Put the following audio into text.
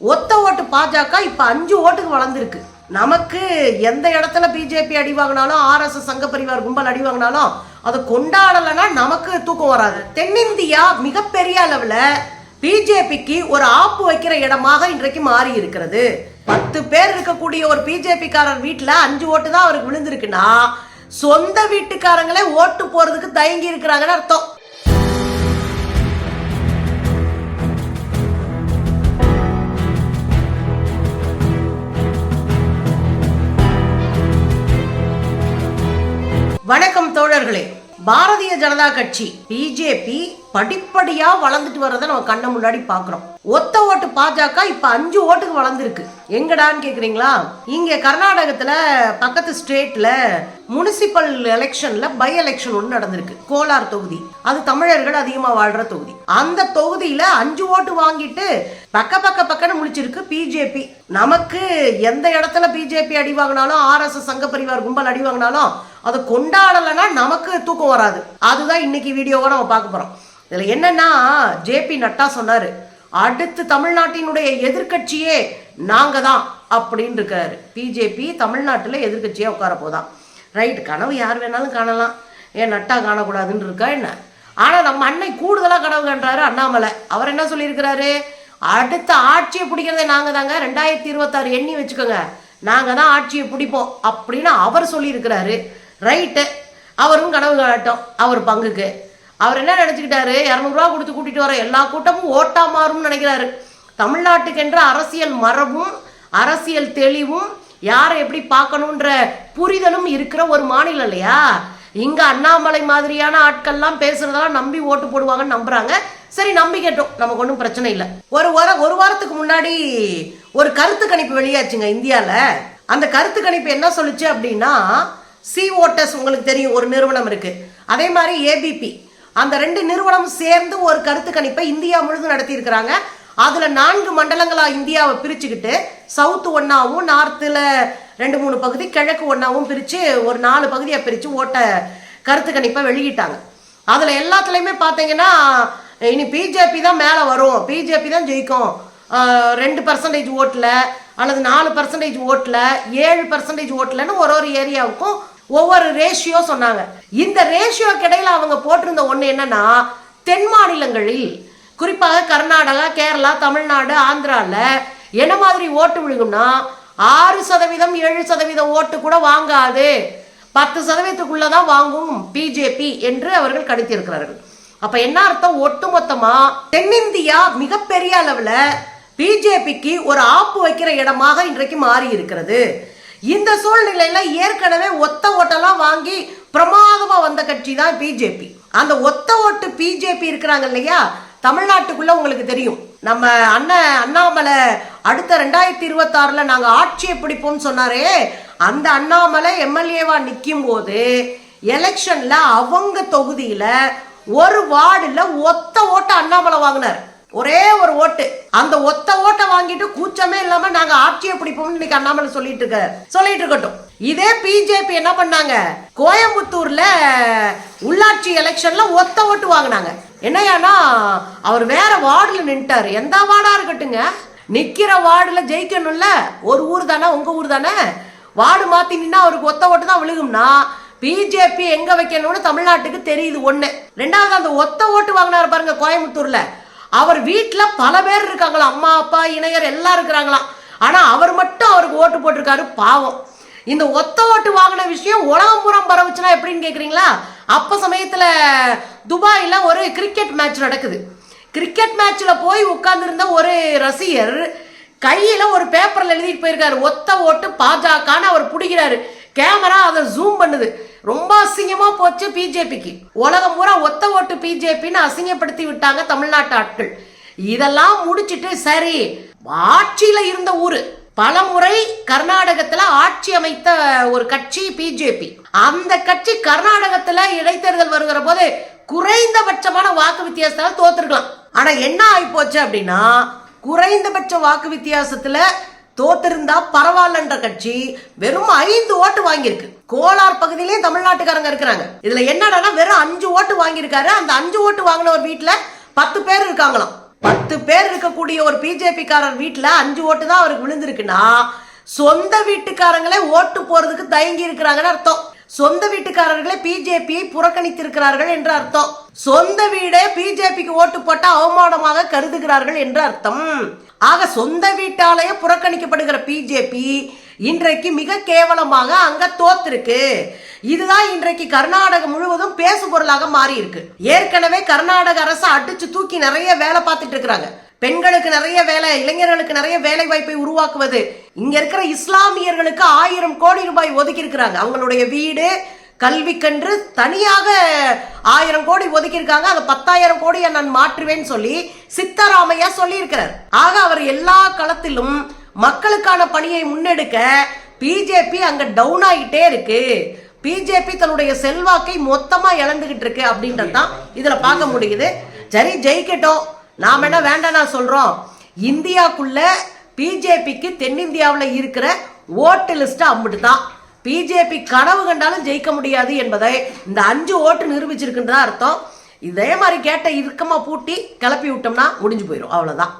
ஒத்த ஓட்டு பாஜக இப்ப அஞ்சு ஓட்டுக்கு வளர்ந்துருக்கு. நமக்கு எந்த இடத்துல பிஜேபி அடி வாங்கினாலும் ஆர்எஸ்எஸ் சங்க பரிவார் கும்பல் அடி வாங்கினாலும் அதை கொண்டாடலைன்னா நமக்கு தூக்கம் வராது. தென்னிந்தியா மிகப்பெரிய அளவுல பிஜேபிக்கு ஒரு ஆப்பு வைக்கிற இடமாக இன்றைக்கு மாறி இருக்கிறது. பத்து பேர் இருக்கக்கூடிய ஒரு பிஜேபி காரர் வீட்டுல அஞ்சு ஓட்டு தான் அவருக்கு விழுந்திருக்குன்னா சொந்த வீட்டுக்காரங்களே ஓட்டு போறதுக்கு தயங்கி இருக்கிறாங்கன்னு அர்த்தம். வணக்கம் தோழர்களே பாரதிய ஜனதா கட்சி பிஜேபி படிப்படியா வளர்ந்துட்டு வர்றதை நம்ம கண்ண முன்னாடி பாக்குறோம் ஒத்த ஓட்டு பாஜக இப்ப அஞ்சு ஓட்டுக்கு வளர்ந்துருக்கு. எங்கடான்னு கேக்குறீங்களா? இங்க கர்நாடகத்துல பக்கத்து ஸ்டேட்ல முனிசிபல் எலெக்ஷன்ல பை எலெக்ஷன் ஒன்று நடந்திருக்கு. கோலார் தொகுதி. அது தமிழர்கள் அதிகமாக வாழ்ற தொகுதி. அந்த தொகுதியில அஞ்சு ஓட்டு வாங்கிட்டு பக்க பக்க பக்கன்னு முடிச்சிருக்கு பிஜேபி. நமக்கு எந்த இடத்துல பிஜேபி அடி வாங்கினாலும் ஆர்எஸ்எஸ் சங்க பரிவார் கும்பல் அடி வாங்கினாலும் அதை கொண்டாடலைன்னா நமக்கு தூக்கம் வராது. அதுதான் இன்னைக்கு வீடியோவை நம்ம பார்க்க போறோம். இதில் என்னன்னா ஜேபி நட்டா சொன்னார் அடுத்து தமிழ்நாட்டினுடைய எதிர்க்கட்சியே நாங்கள் தான் அப்படின்னு இருக்காரு பிஜேபி தமிழ்நாட்டில் எதிர்கட்சியாக உட்கார போதான் ரைட் கனவு யார் வேணாலும் காணலாம். ஏன் நட்டா காணக்கூடாதுன்னு இருக்கா என்ன? ஆனால் நம்ம அன்னை கூடுதலாக கனவு கண்டாரு அண்ணாமலை. அவர் என்ன சொல்லியிருக்கிறாரு? அடுத்த ஆட்சியை பிடிக்கிறதே நாங்கள் தாங்க ரெண்டாயிரத்தி இருபத்தாறு எண்ணி வச்சுக்கோங்க. நாங்கள் தான் ஆட்சியை பிடிப்போம் அப்படின்னு அவர் சொல்லியிருக்கிறாரு. ரைட்டு அவரும் கனவு காட்டும் அவர் பங்குக்கு. அவர் என்ன நினச்சிக்கிட்டாரு? இரநூறுவா கொடுத்து கூட்டிகிட்டு வர எல்லா கூட்டமும் ஓட்டா மாறும்னு நினைக்கிறாரு. தமிழ்நாட்டுக்கென்ற அரசியல் மரபும் அரசியல் தெளிவும் யாரை எப்படி பார்க்கணுன்ற புரிதலும் இருக்கிற ஒரு மாநிலம் இல்லையா? இங்கே அண்ணாமலை மாதிரியான ஆட்கள்லாம் பேசுறதெல்லாம் நம்பி ஓட்டு போடுவாங்கன்னு நம்புறாங்க. சரி நம்பிக்கட்டும் நமக்கு ஒன்றும் பிரச்சனை இல்லை. ஒரு வாரம் ஒரு வாரத்துக்கு முன்னாடி ஒரு கருத்து கணிப்பு வெளியாச்சுங்க இந்தியாவில் அந்த கருத்து கணிப்பு என்ன சொல்லுச்சு அப்படின்னா சி ஓட்டஸ் உங்களுக்கு தெரியும் ஒரு நிறுவனம் இருக்குது அதே மாதிரி ஏபிபி அந்த ரெண்டு நிறுவனம் சேர்ந்து ஒரு கருத்து கணிப்பை இந்தியா முழுதும் நடத்தியிருக்கிறாங்க. அதில் அதுல நான்கு மண்டலங்களா இந்தியாவை பிரிச்சுக்கிட்டு சவுத் ஒன்னாவும் நார்த்தில் ரெண்டு மூணு பகுதி கிழக்கு ஒன்னாவும் பிரித்து ஒரு நாலு பகுதியை பிரித்து ஓட்ட கருத்து கணிப்பை வெளியிட்டாங்க. அதில் எல்லாத்துலேயுமே பார்த்தீங்கன்னா இனி பிஜேபி தான் மேலே வரும். பிஜேபி தான் ஜெயிக்கும். ரெண்டு பர்சன்டேஜ் ஓட்டில் அல்லது நாலு பர்சன்டேஜ் ஓட்டில் ஏழு பர்சன்டேஜ் ஓட்டில்னு ஒரு ஒரு ஏரியாவுக்கும் ஒவ்வொரு ரேஷியோ சொன்னாங்க. இந்த ரேஷியோ கிடையில அவங்க போட்டிருந்த ஒன்று என்னன்னா தென் மாநிலங்களில் குறிப்பாக கர்நாடகா கேரளா தமிழ்நாடு ஆந்திராவில் என்ன மாதிரி ஓட்டு விழுகும்னா ஆறு சதவீதம் ஏழு சதவீதம் ஓட்டு கூட வாங்காது. பத்து சதவீதத்துக்குள்ள தான் வாங்கும் பிஜேபி என்று அவர்கள் கணித்திருக்கிறார்கள். அப்ப என்ன அர்த்தம்? ஒட்டுமொத்தமா தென்னிந்தியா மிகப்பெரிய அளவுல பிஜேபிக்கு ஒரு ஆப்பு வைக்கிற இடமாக இன்றைக்கு மாறி இருக்கிறது இந்த சூழ்நிலையில ஏற்கனவே ஒத்த ஓட்டெல்லாம் வாங்கி பிரமாதமா வந்த கட்சி தான் பிஜேபி அந்த ஒத்த ஓட்டு பிஜேபி இருக்கிறாங்க இல்லையா? தமிழ்நாட்டுக்குள்ள உங்களுக்கு தெரியும். நம்ம அண்ணன் அண்ணாமலை அடுத்த ரெண்டாயிரத்தி இருபத்தாறுல நாங்க ஆட்சியை பிடிப்போம்னு சொன்னாரே. அந்த அண்ணாமலை எம்எல்ஏவா நிற்கும் போது எலெக்ஷன்ல அவங்க தொகுதியில ஒரு வார்டுல ஒத்த ஓட்ட அண்ணாமலை வாங்கினார். ஒரே ஒரு ஓட்டு. அந்த ஒத்த ஓட்டை வாங்கிட்டு கூச்சமே இல்லாம நாங்க ஆட்சியை பிடிப்போம்னு இன்னைக்கு அண்ணாமலை சொல்லிட்டு இருக்க சொல்லிட்டு இருக்கட்டும். இதே பிஜேபி என்ன பண்ணாங்க? கோயம்புத்தூர்ல உள்ளாட்சி எலெக்ஷன்ல ஒத்த ஓட்டு வாங்கினாங்க. என்னையானா அவர் வேற வார்டில் நின்ட்டாரு. எந்த வார்டா இருக்கட்டுங்க? நிக்கிற வார்டில் ஜெயிக்கணும்ல? ஒரு ஊர் தானே உங்க ஊர் தானே? வார்டு மாத்தி நின்னா அவருக்கு ஒத்த ஓட்டு தான் விழுகும்னா பிஜேபி எங்க வைக்கணும்னு தமிழ்நாட்டுக்கு தெரியுது ஒண்ணு. ரெண்டாவது அந்த ஒத்த ஓட்டு வாங்கினாரு பாருங்க கோயம்புத்தூர்ல. அவர் வீட்டில் பல பேர் இருக்காங்களாம். அம்மா அப்பா இணையர் எல்லாம் இருக்கிறாங்களாம். ஆனால் அவர் மட்டும் அவருக்கு ஓட்டு போட்டிருக்காரு பாவம். இந்த ஒத்த ஓட்டு வாங்கின விஷயம் உலகம் புறம் பரவுச்சுன்னா எப்படின்னு கேட்குறீங்களா அப்போ சமயத்தில் துபாயில் ஒரு கிரிக்கெட் மேட்ச் நடக்குது. கிரிக்கெட் மேட்ச்சில் போய் உட்கார்ந்துருந்த ஒரு ரசிகர் கையில் ஒரு பேப்பரில் எழுதிட்டு போயிருக்காரு. ஒத்த ஓட்டு பாஜகன்னு அவர் பிடிக்கிறாரு. கேமரா அதை ஜூம் பண்ணுது. ரொம்ப அசிங்கமா போச்சு பிஜேபிக்கு. உலகம் பூரா ஒத்த ஓட்டு பிஜேபின்னு அசிங்கப்படுத்தி விட்டாங்க தமிழ்நாட்டு ஆட்கள். இதெல்லாம் முடிச்சிட்டு சரி ஆட்சியில இருந்த ஊரு. பலமுறை கர்நாடகத்துல ஆட்சி அமைத்த ஒரு கட்சி பிஜேபி. அந்த கட்சி கர்நாடகத்துல இடைத்தேர்தல் வருகிற போது குறைந்தபட்சமான வாக்கு வித்தியாசத்தால் தோத்துருக்கலாம். ஆனா என்ன ஆகி போச்சு அப்படின்னா குறைந்தபட்ச வாக்கு வித்தியாசத்துல தோத்திருந்தா பரவாயில்லன்ற கட்சி வெறும் ஐந்து ஓட்டு வாங்கியிருக்கு. கோலார் பகுதியிலேயும் தமிழ்நாட்டுக்காரங்க இருக்கிறாங்க. இதுல என்னடான்னா வெறும் அஞ்சு ஓட்டு வாங்கியிருக்காரு. அந்த அஞ்சு ஓட்டு வாங்கின ஒரு வீட்டுல பத்து பேர் இருக்காங்களாம். பத்து பேர் இருக்கக்கூடிய ஒரு பிஜேபி காரர் வீட்டுல அஞ்சு ஓட்டு தான் அவருக்கு விழுந்திருக்குன்னா சொந்த வீட்டுக்காரங்களே ஓட்டு போறதுக்கு தயங்கி இருக்கிறாங்கன்னு அர்த்தம். சொந்த வீட்டுக்காரர்களே பிஜேபியை புறக்கணித்திருக்கிறார்கள் என்று அர்த்தம். சொந்த வீடே பிஜேபிக்கு ஓட்டு போட்டா அவமானமாக கருதுகிறார்கள் என்று அர்த்தம். ஆக சொந்த வீட்டாலேயே புறக்கணிக்கப்படுகிற பிஜேபி இன்றைக்கு மிக கேவலமாக அங்க தோத்திருக்கு. இதுதான் இன்றைக்கு கர்நாடகம் முழுவதும் பேசு பொருளாக மாறி இருக்கு ஏற்கனவே கர்நாடக அரசு அடிச்சு தூக்கி நிறைய வேலை பார்த்துட்டு இருக்கிறாங்க. பெண்களுக்கு நிறைய வேலை இளைஞர்களுக்கு நிறைய வேலை வாய்ப்பை உருவாக்குவது. இங்க இருக்கிற இஸ்லாமியர்களுக்கு ஆயிரம் கோடி ரூபாய் ஒதுக்கி இருக்கிறாங்க அவங்களுடைய வீடு கல்விக்கன்று தனியாக ஆயிரம் கோடி ஒதுக்கி இருக்காங்க பத்தாயிரம் கோடியை நான் மாற்றுவேன்னு சொல்லி சித்தராமையா சொல்லியிருக்கிறார். ஆக அவர் எல்லா களத்திலும் மக்களுக்கான பணியை முன்னெடுக்க பிஜேபி அங்க டவுன் ஆகிட்டே இருக்கு. பிஜேபி தன்னுடைய செல்வாக்கை மொத்தமா இழந்துகிட்டு இருக்கு அப்படின்றது தான் இதுல பார்க்க முடியுது. சரி ஜெயிக்கட்டும். நாம் என்ன வேண்டாம் நான் சொல்றோம். இந்தியாக்குள்ள பிஜேபிக்கு தென்னிந்தியாவில் இருக்கிற ஓட்டு லிஸ்ட்டு அம்பிட்டு தான் பிஜேபி கனவு கண்டாலும் ஜெயிக்க முடியாது என்பதை இந்த அஞ்சு ஓட்டு நிரூபிச்சிருக்குன்றதான் அர்த்தம். இதே மாதிரி கேட்ட இறுக்கமாக பூட்டி கிளப்பி விட்டோம்னா முடிஞ்சு போயிடும் அவ்வளோதான்